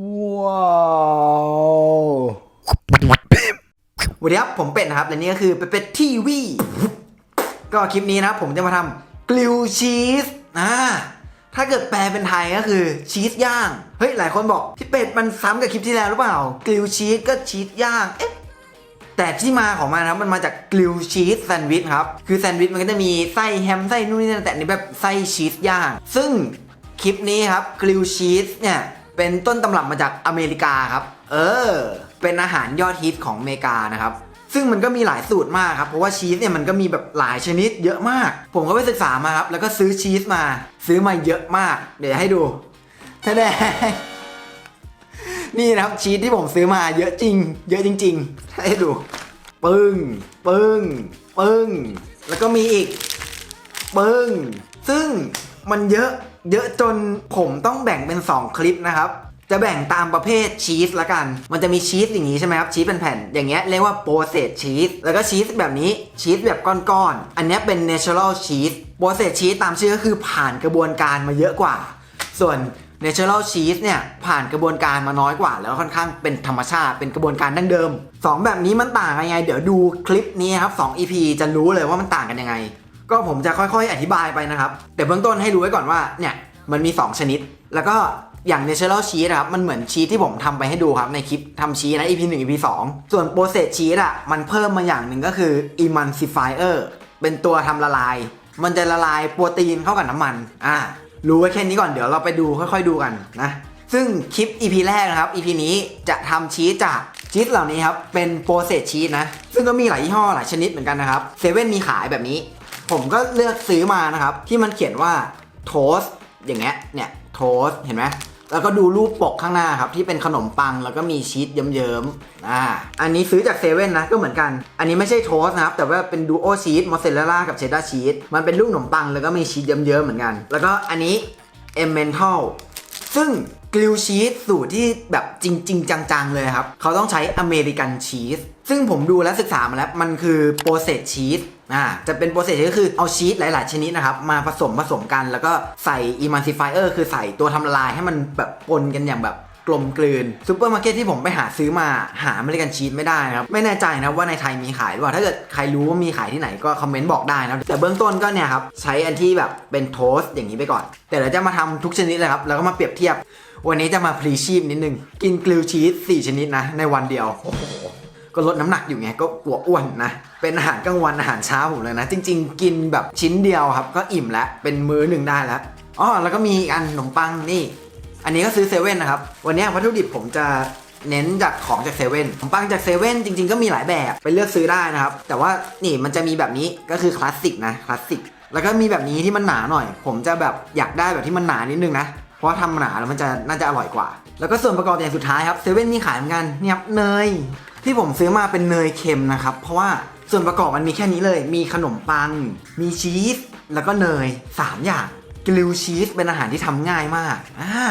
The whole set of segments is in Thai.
ว้าวสวัสดีครับ ผมเป็ดนะครับ และนี่ก็คือเป็ดเป็ดทีวีก็คลิปนี้นะครับผมจะมาทำกลิวชีสอ่าถ้าเกิดแปลเป็นไทยก็คือชีสย่าง เฮ้ย หลายคนบอก พี่เป็ดมันซ้ำกับคลิปที่แล้วหรือเปล่ากลิวชีสก็ชีสย่างเอ๊ะแต่ที่มาของมันนะครับมันมาจากกลิวชีสแซนด์วิชครับ คือแซนด์วิชมันก็จะมีไส้แฮมไส้นู่นนี่นั่นแต่นนี่แบบไส้ชีสย่าง ซึ่งคลิปนี้ครับกลิวชีสเนี่ย เป็นต้นตำรับมาจากอเมริกาครับ เออ เป็นอาหารยอดฮิตของอเมริกานะครับ ซึ่งมันก็มีหลายสูตรมากครับ เพราะว่าชีสเนี่ยมันก็มีแบบหลายชนิดเยอะมาก ผมก็ไปศึกษามาครับ แล้วก็ซื้อชีสมา ซื้อมาเยอะมาก เดี๋ยวให้ดูแท้ๆนี่นะครับชีสที่ผมซื้อมาเยอะจริง เยอะจริง ๆ ให้ดู ปึ้ง ปึ้ง ปึ้ง แล้วก็มีอีก ปึ้ง ซึ่งมันเยอะ เยอะจนผมต้องแบ่งเป็น 2 คลิปนะครับ จะแบ่งตามประเภทชีสละกัน มันจะมีชีสอย่างนี้ใช่ไหมครับ ชีสเป็นแผ่น อย่างเงี้ยเรียกว่าโปรเซสชีส แล้วก็ชีสแบบนี้ ชีสแบบก้อนๆ อันนี้เป็น natural cheese โปรเซสชีสตามชื่อก็คือผ่านกระบวนการมาเยอะกว่า ส่วน natural cheese เนี่ยผ่านกระบวนการมาน้อยกว่า แล้วค่อนข้างเป็นธรรมชาติเป็นกระบวนการดั้งเดิม 2 แบบนี้มันต่างกันยังไง เดี๋ยวดูคลิปนี้ครับ2 EP จะรู้เลยว่ามันต่างกันยังไง ก็ผมจะค่อยๆ อธิบายไปนะครับ แต่เบื้องต้นให้รู้ไว้ก่อนว่าเนี่ยมันมี 2 ชนิด แล้วก็อย่าง natural cheese อะครับ มันเหมือนชีสที่ผมทำไปให้ดูครับ ในคลิปทำชีสนะ EP 1 EP 2 ส่วน process cheese อะมันเพิ่มมาอย่างหนึ่งก็คือ emulsifier เป็นตัวทำละลาย มันจะละลายโปรตีนเข้ากับน้ำมันอ่ารู้ไว้แค่นี้ก่อนเดี๋ยวเราไปดูค่อย ๆ ดูกันนะซึ่งคลิป EP แรกนะครับ EP นี้จะทำชีสจากชีสเหล่านี้ครับเป็นโปรเซสชีสนะ ซึ่งก็มีหลายยี่ห้อหลายชนิดเหมือนกันนะครับเซเว่นมีขายแบบนี้ ผมก็เลือกซื้อมานะครับ ที่มันเขียนว่าโทสอย่างเงี้ยเนี่ยโทสเห็นไหมแล้วก็ดูรูปปกข้างหน้าครับที่เป็นขนมปังแล้วก็มีชีสเยิ้มๆอ่าอันนี้ซื้อจากเซเว่นนะก็เหมือนกัน อันนี้ไม่ใช่โทสนะครับ แต่ว่าเป็นดูโอชีสมอสซเรลล่ากับเชดดาร์ชีสมันเป็นรูปขนมปังแล้วก็มีชีสเยิ้มๆเหมือนกัน แล้วก็อันนี้เอมเมนทัลซึ่ง กริลชีสสูตรที่แบบจริงๆจังๆเลยครับ เขาต้องใช้อเมริกันชีสซึ่งผมดูและศึกษามาแล้ว มันคือโปรเซสชีสอ่าจะเป็นโปรเซสก็คือเอาชีสหลาย ๆ ชนิดนะครับ มาผสมผสมกัน แล้วก็ใส่ emulsifier คือใส่ตัวทำละลายให้มันแบบปนกันอย่างแบบกลมกลืนซูเปอร์มาร์เก็ตที่ผมไปหาซื้อมาหาอเมริกันชีสไม่ได้นะครับ ไม่แน่ใจนะว่าในไทยมีขายหรือเปล่าถ้าเกิดใครรู้ว่ามีขายที่ไหนก็คอมเมนต์บอกได้นะแต่เบื้องต้นก็เนี่ยครับ ใช้อันที่แบบเป็นโทสต์อย่างนี้ไปก่อน แต่เราจะมาทำทุกชนิดเลยครับ แล้วก็มาเปรียบเทียบ วันนี้จะมาพลีชีพนิดนึง กินกริลชีส4 ชนิดนะ ในวันเดียว โอ้โห ก็ลดน้ำหนักอยู่ไงก็กลัวอ้วนนะ เป็นอาหารกลางวันอาหารเช้าผมเลยนะ จริง ๆ กินแบบชิ้นเดียวครับ ก็อิ่มแล้ว เป็นมื้อหนึ่งได้แล้วอ๋อแล้วก็มีอีกอันขนมปังนี่ อันนี้ก็ซื้อเซเว่นนะครับ วันนี้วัตถุดิบผมจะเน้นจากของจากเซเว่นขนมปังจากเซเว่นจริง ๆ ก็มีหลายแบบไปเลือกซื้อได้นะครับ แต่ว่านี่มันจะมีแบบนี้ก็คือคลาสสิกนะ คลาสสิก แล้วก็มีแบบนี้ที่มันหนาหน่อย ผมจะแบบอยากได้แบบที่มันหนานิดนึงนะ เพราะว่าทำหนาแล้วมันจะน่าจะอร่อยกว่า แล้วก็ส่วนประกอบอย่างสุดท้ายครับเซเว่นมีขายเหมือนกันเนี่ยครับเนย ที่ผมซื้อมาเป็นเนยเค็มนะครับ เพราะว่าส่วนประกอบมันมีแค่นี้เลย มีขนมปัง มีชีส แล้วก็เนย 3 อย่างกริลชีสเป็นอาหารที่ทำง่ายมากอ่า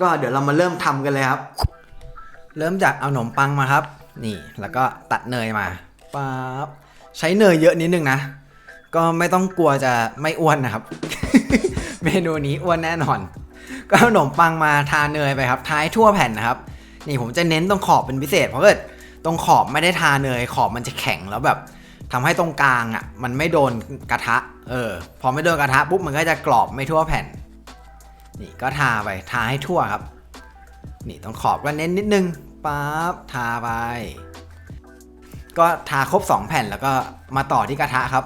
ก็เดี๋ยวเรามาเริ่มทำกันเลยครับ เริ่มจากเอาขนมปังมาครับ นี่ แล้วก็ตัดเนยมาป๊าบใช้เนยเยอะนิดนึงนะ ก็ไม่ต้องกลัวจะไม่อ้วนนะครับ เมนูนี้อ้วนแน่นอน ก็เอาขนมปังมาทาเนยไปครับทาให้ทั่วแผ่นนะครับ นี่ผมจะเน้นตรงขอบเป็นพิเศษ เพราะเกิดตรงขอบไม่ได้ทาเนยขอบมันจะแข็งแล้วแบบทำให้ตรงกลางอะมันไม่โดนกระทะ เออ พอไม่โดนกระทะปุ๊บมันก็จะกรอบไม่ทั่วแผ่น นี่ก็ทาไปทาให้ทั่วครับ นี่ตรงขอบก็เน้นนิดนึงปั๊บทาไป ก็ทาครบ 2 แผ่นแล้วก็มาต่อที่กระทะครับ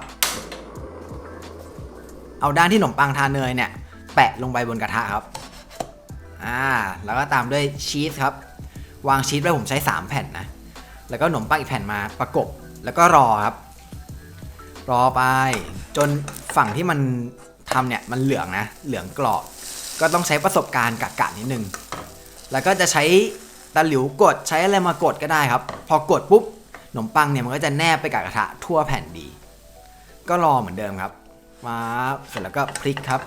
เอาด้านที่ขนมปังทาเนยเนี่ย แปะลงไปบนกระทะครับ อ่าแล้วก็ตามด้วยชีสครับ วางชีสไว้ผมใช้ 3 แผ่นนะ แล้วก็ขนมปังอีกแผ่นมาประกบแล้วก็รอครับ รอไปจนฝั่งที่มันทำเนี่ยมันเหลืองนะ เหลืองกรอบ ก็ต้องใช้ประสบการณ์กะกะนิดนึง แล้วก็จะใช้ตะหลิวกดใช้อะไรมากดก็ได้ครับ พอกดปุ๊บขนมปังเนี่ยมันก็จะแนบไปกับกระทะทั่วแผ่นดี ก็รอเหมือนเดิมครับมาเสร็จแล้วก็พลิกครับ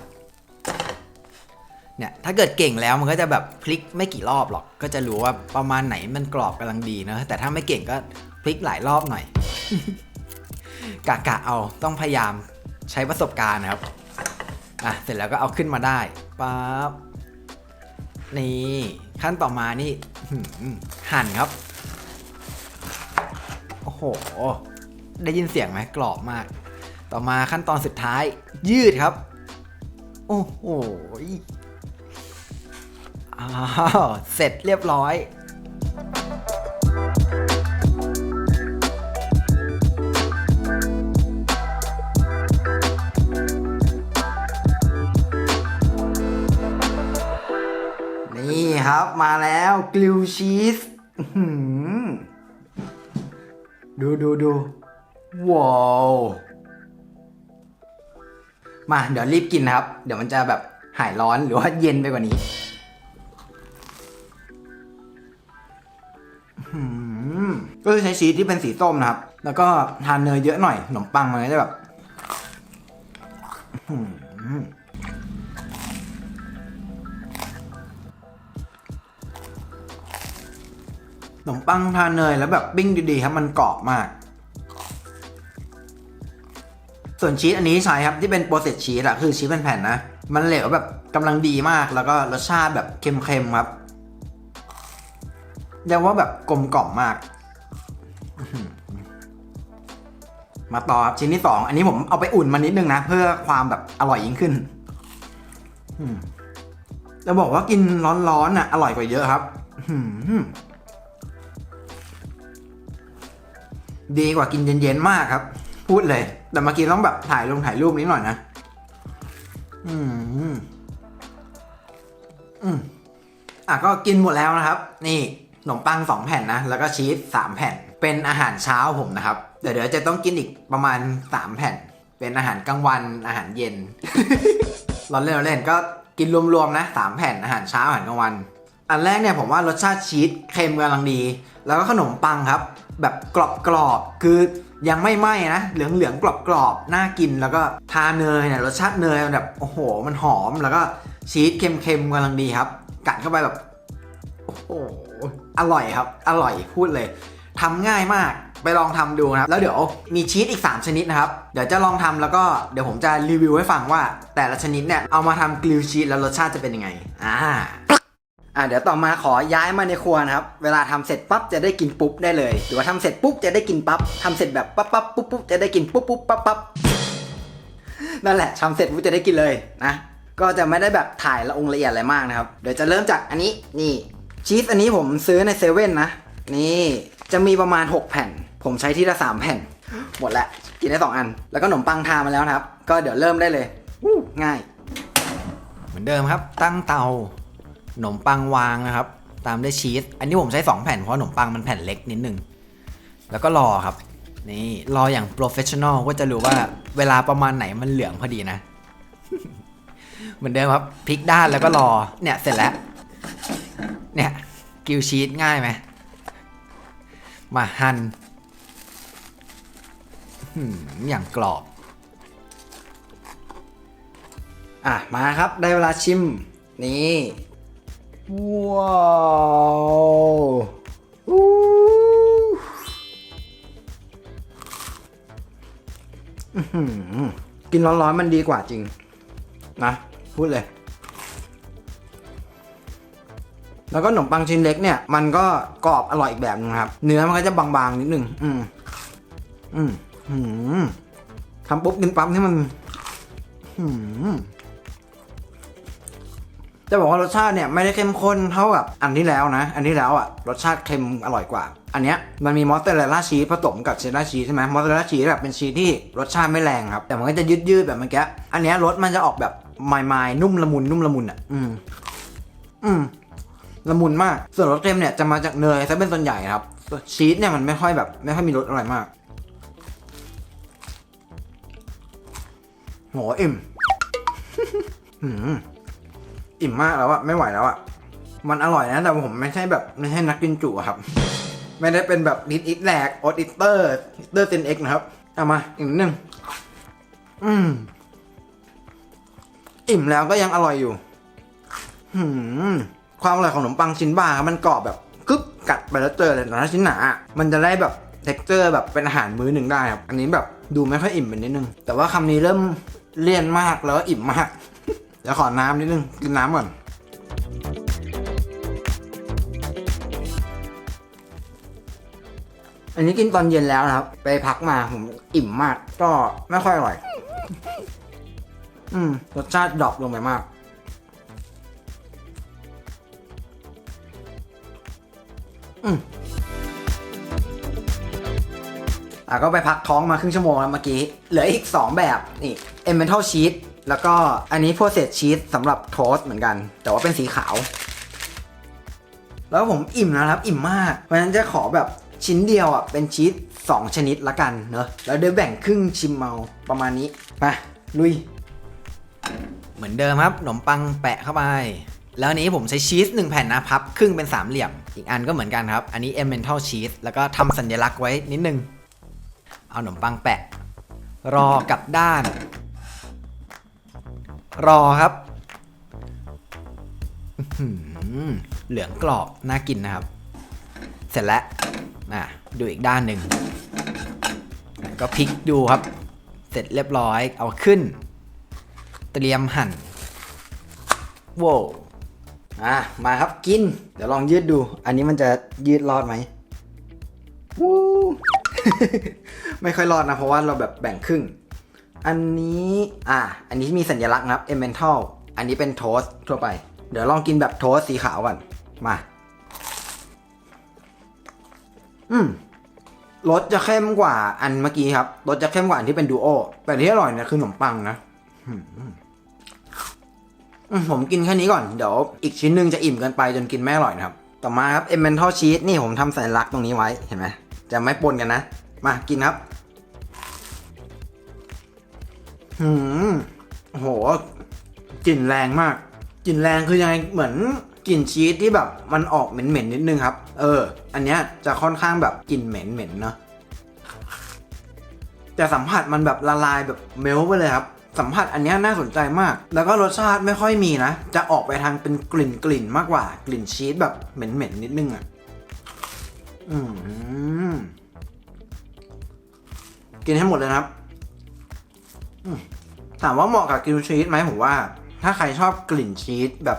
เนี่ยถ้าเกิดเก่งแล้วมันก็จะแบบพลิกไม่กี่รอบหรอก ก็จะรู้ว่าประมาณไหนมันกรอบกำลังดีนะแต่ถ้าไม่เก่งก็พลิกหลายรอบหน่อย กะกะเอาต้องพยายามใช้ประสบการณ์นะครับอะเสร็จแล้วก็เอาขึ้นมาได้ปั๊บนี่ขั้นต่อมานี่หั่นครับ โอ้โห ได้ยินเสียงไหมกรอบมาก ต่อมาขั้นตอนสุดท้าย ยืดครับ โอ้โหาวเสร็จเรียบร้อย นี่ครับมาแล้วกลิวชีสดูดูดูว้าวมาเดี๋ยวรีบกินนะครับ เดี๋ยวมันจะแบบหายร้อนหรือว่าเย็นไปกว่านี้ ก็คือใช้ชีสที่เป็นสีส้มนะครับ แล้วก็ทานเนยเยอะหน่อยขนมปังมันก็จะแบบขนมปังทานเนยแล้วแบบปิ้งดีๆครับมันกรอบมาก ส่วนชีสอันนี้ใช้ครับที่เป็นโปรเซสชีสอะคือชีสแผ่นๆนะ มันเหลวแบบกำลังดีมากแล้วก็รสชาติแบบเค็มๆครับ เรียกว่าแบบกลมกล่อมมาก มาต่อครับชิ้นที่สองอันนี้ผมเอาไปอุ่นมานิดนึงนะ เพื่อความแบบอร่อยยิ่งขึ้นจะบอกว่ากินร้อนๆน่ะ อร่อยกว่าเยอะครับดีกว่ากินเย็นๆมากครับ พูดเลย แต่เมื่อกี้ต้องแบบถ่ายลงถ่ายรูปนิดหน่อยนะอืมอืมอะก็กินหมดแล้วนะครับ นี่ ขนมปังสองแผ่นนะ แล้วก็ชีสสามแผ่น เป็นอาหารเช้าผมนะครับ เดี๋ยวเดี๋ยวจะต้องกินอีกประมาณสามแผ่น เป็นอาหารกลางวันอาหารเย็นเราเล่นเราเล่นก็กินรวมๆนะสามแผ่นอาหารเช้าอาหารกลางวัน อันแรกเนี่ยผมว่ารสชาติชีสเค็มกำลังดี แล้วก็ขนมปังครับ แบบกรอบๆคือยังไม่ไหม้นะเหลืองๆกรอบๆน่ากินแล้วก็ทาเนยเนี่ยรสชาติเนยมันแบบโอ้โห มันหอมแล้วก็ชีสเค็มๆกำลังดีครับ กัดเข้าไปแบบ โอ้โหอร่อยครับ อร่อยพูดเลยทำง่ายมากไปลองทำดูนะครับ แล้วเดี๋ยวมีชีสอีก 3 ชนิดนะครับ เดี๋ยวจะลองทำแล้วก็เดี๋ยวผมจะรีวิวให้ฟังว่าแต่ละชนิดเนี่ย เอามาทำกริลชีสแล้วรสชาติจะเป็นยังไง อ่าอะเดี๋ยวต่อมาขอย้ายมาในครัวนะครับ เวลาทำเสร็จปั๊บจะได้กินปุ๊บได้เลย หรือว่าทำเสร็จปุ๊บจะได้กินปั๊บทำเสร็จแบบปั๊บปั๊บปุ๊บปุ๊บจะได้กินปุ๊บปุ๊บปั๊บปั๊บนั่นแหละทำเสร็จปุ๊บจะได้กินเลยนะก็จะไม่ได้แบบถ่ายละองละเอียดอะไรมากนะครับ เดี๋ยวจะเริ่มจากอันนี้นี่ ชีสอันนี้ผมซื้อในเซเว่นนะ นี่จะมีประมาณ 6 แผ่น ผมใช้ที่ละสามแผ่น หมดล้วกินได้สองอัน แล้วก็ขนมปังทามาแล้วนะครับ ก็เดี๋ยวเริ่มได้เลยง่าย เหมือนเดิมครับ ตั้งเตาขนมปังวางนะครับ ตามด้วยชีสอันนี้ผมใช้ 2 แผ่นเพราะขนมปังมันแผ่นเล็กนิดนึงแล้วก็รอครับนี่รออย่างโปรเฟชชั่นอลก็จะรู้ว่าเวลาประมาณไหนมันเหลืองพอดีนะ เหมือนเดิมครับพลิกด้านแล้วก็รอเนี่ยเสร็จแล้ว เนี่ยกิวชีสง่ายไหมมาหั่นอย่างกรอบ อะ มาครับได้เวลาชิม นี่ว้าวอู้อื้อหือกินร้อนๆมันดีกว่าจริง นะ พูดเลย แล้วก็ขนมปังชิ้นเล็กเนี่ยมันก็กรอบอร่อยอีกแบบนึงครับ เนื้อมันก็จะบางๆนิดนึงอืมอืมอืมทำปุ๊บกินปั๊บนี่มันอืมจะบอกว่ารสชาติเนี่ยไม่ได้เข้มข้นเท่ากับอันที่แล้วนะ อันที่แล้วอะรสชาติเค็มอร่อยกว่า อันเนี้ยมันมีมอสซาเรลล่าชีสผสมกับเชดดาร์ชีสใช่ไหมมอสซาเรลล่าชีสแบบเป็นชีสที่รสชาติไม่แรงครับ แต่มันก็จะยืดยืดๆแบบเมื่อกี้อันเนี้ยรสมันจะออกแบบไมายๆนุ่มละมุนนุ่มละมุนอะ อืม อืม ละมุนมาก ส่วนรสเค็มเนี่ยจะมาจากเนยซะเป็นส่วนใหญ่ครับชีสเนี่ยมันไม่ค่อยแบบไม่ค่อยมีรสอะไรมากโหอิ่มหืมอิ่มมากแล้วอะไม่ไหวแล้วอะมันอร่อยนะแต่ผมไม่ใช่แบบไม่ใช่นักกินจุอะครับ ไม่ได้เป็นแบบดิดอิทแหลกอดอิตเตอร์อิทเตอร์เซนเอ็กนะครับ เอามาอีกนิดนึงอืมอิ่มแล้วก็ยังอร่อยอยู่ หืม ความอร่อยของขนมปังชิ้นบางมันกรอบแบบกึ๊บกัดไปแล้วเจอเลยแต่ถ้าชิ้นหนา มันจะได้แบบเท็กเจอร์แบบเป็นอาหารมื้อหนึ่งได้ครับ อันนี้แบบดูไม่ค่อยอิ่มไปนิดนึง แต่ว่าคำนี้เริ่มเลี่ยนมากแล้วอิ่มมากเดี๋ยวขอน้ำนิดนึงกินน้ำก่อน อันนี้กินตอนเย็นแล้วนะครับ ไปพักมาผมอิ่มมาก ก็ไม่ค่อยอร่อย อืมรสชาติดรอปลงไปมาก อะก็ไปพักท้องมาครึ่งชั่วโมงแล้วเมื่อกี้ เหลืออีก 2 แบบนี่ e m m e n t a l Cheese แล้วก็อันนี้ processed cheese สำหรับโทสเหมือนกัน แต่ว่าเป็นสีขาว แล้วผมอิ่มนะครับ อิ่มมาก เพราะฉะนั้นจะขอแบบชิ้นเดียวอะเป็นชีส2 ชนิดละกันเนอะแล้วเดี๋ยวแบ่งครึ่งชิมเมาประมาณนี้มาลุย เหมือนเดิมครับขนมปังแปะเข้าไป แล้วนนี้ผมใช้ชีส1แผ่นนะพับ ครึ่งเป็นสามเหลี่ยม อีกอันก็เหมือนกันครับ อันนี้ emmental cheese แล้วก็ทำสัญลักษณ์ไว้นิดนึง เอาขนมปังแปะ รอกับด้าน รอครับเหลืองกรอบ น่ากินนะครับ เสร็จแล้วอะดูอีกด้านหนึ่ง ก็พลิกดูครับ เสร็จเรียบร้อย เอาขึ้น เตรียมหั่นโว้อะ มาครับกิน เดี๋ยวลองยืดดู อันนี้มันจะยืดรอดไหมวู้ ไม่ค่อยรอดนะ เพราะว่าเราแบบแบ่งครึ่ง อันนี้ อะ อันนี้มีสัญลักษณ์ครับ emmental อันนี้เป็นโทสทั่วไป เดี๋ยวลองกินแบบโทสสีขาวก่อน มา อืมรสจะเข้มกว่าอันเมื่อกี้ครับ รสจะเข้มกว่าอันที่เป็นดูโอ แต่ที่อร่อยเนี่ยคือขนมปังนะมผมกินแค่นี้ก่อน เดี๋ยวอีกชิ้นหนึ่งจะอิ่มเกินไปจนกินไม่อร่อยนะครับ ต่อมาครับ e m m e n t a l cheese นี่ผมทำสัญลักษณ์ตรงนี้ไว้ เห็นไหม จะไม่ปนกันนะ มากินครับ หืมโหกลิ่นแรงมากกลิ่นแรงคือยังไงเหมือนกลิ่นชีสที่แบบมันออกเหม็นๆนิดนึงครับ เออ อันเนี้ยจะค่อนข้างแบบกลิ่นเหม็นๆเนาะแต่สัมผัสมันแบบละลายแบบเมลไปเลยครับ สัมผัสอันนี้น่าสนใจมาก แล้วก็รสชาติไม่ค่อยมีนะ จะออกไปทางเป็นกลิ่นกลิ่นๆมากกว่ากลิ่นชีสแบบเหม็นๆนิดนึงอะ กินให้หมดเลยนะครับถามว่าเหมาะกับกินชีสไหมผมว่า ถ้าใครชอบกลิ่นชีสแบบ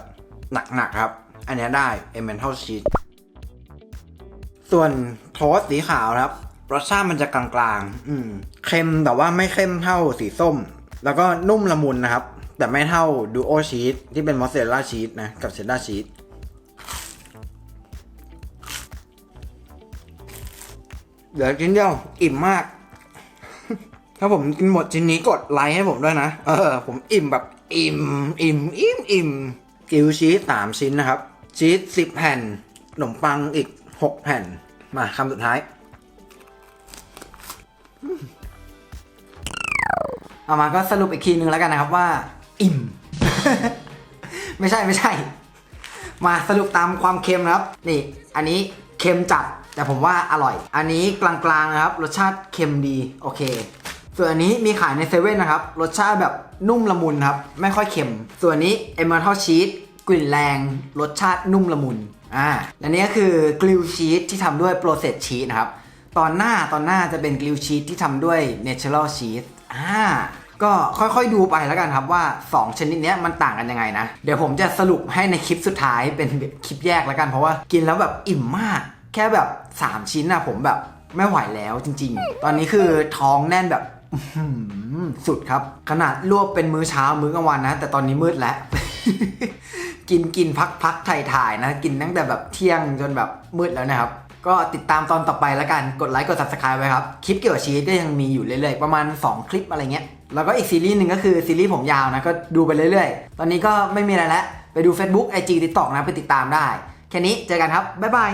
หนักๆครับ อันนี้ได้ e m m e n t a l cheese ส่วนโทสสีขาวครับรสชาติมันจะกลางๆ อืมเค็มแต่ว่าไม่เค็มเท่าสีส้ม แล้วก็นุ่มละมุนนะครับ แต่ไม่เท่าดูโอชีสที่เป็นมอสซาเรลล่าชีสนะ กับเชดดาร์ชีส เหลือชิ้นเดียวอิ่มมาก ถ้าผมกินหมดชิ้นนี้กดไลค์ให้ผมด้วยนะ เออ ผมอิ่มแบบอิ่ม อิ่ม อิ่ม อิ่ม กิวชีสสามชิ้นนะครับ ชีสสิบแผ่นขนมปังอีกหกแผ่น มาคำสุดท้าย เอามาก็สรุปอีกทีนึงแล้วกันนะครับว่า อิ่ม ไม่ใช่ไม่ใช่ มาสรุปตามความเค็มนะครับ นี่ อันนี้เค็มจัด แต่ผมว่าอร่อย อันนี้กลางๆนะครับ รสชาติเค็มดีโอเค ส่วนอันนี้มีขายในเซเว่นนะครับ รสชาติแบบนุ่มละมุนครับ ไม่ค่อยเค็ม ส่วนนี้เอม t ทัลชีสกลิ่นแรง รสชาตินุ่มละมุนอ่าและนี้ก็คือกลิวชีสที่ทำด้วยโปรเซสชีสนะครับ ตอนหน้าตอนหน้าจะเป็นกลิวชีสที่ทำด้วยเนเชอรัลชีสอ่าก็ค่อยๆดูไปแล้วกันครับว่า 2 ชนิดนี้มันต่างกันยังไงนะ เดี๋ยวผมจะสรุปให้ในคลิปสุดท้ายเป็นคลิปแยกแล้วกันเพราะว่ากินแล้วแบบอิ่มมาก แค่แบบ 3 ชิ้นนะผมแบบไม่ไหวแล้วจริง ๆ ตอนนี้คือท้องแน่นแบบสุดครับ ขนาดรวบเป็นมื้อเช้ามื้อกลางวันนะ แต่ตอนนี้มืดแล้ว กินกินพักพักถ่ายถ่ายนะ กินตั้งแต่แบบเที่ยงจนแบบมืดแล้วนะครับ ก็ติดตามตอนต่อไปแล้วกัน กดไลค์กด subscribe ไว้ครับ คลิปเกี่ยวกับชีสก็ยังมีอยู่เรื่อยๆ ประมาณ 2 คลิปอะไรเงี้ย แล้วก็อีกซีรีส์หนึ่งก็คือซีรีส์ผมยาวนะ ก็ดูไปเรื่อยๆ ตอนนี้ก็ไม่มีอะไรแล้ว ไปดู Facebook IG TikTok นะไปติดตามได้ แค่นี้เจอกันครับบ๊ายบาย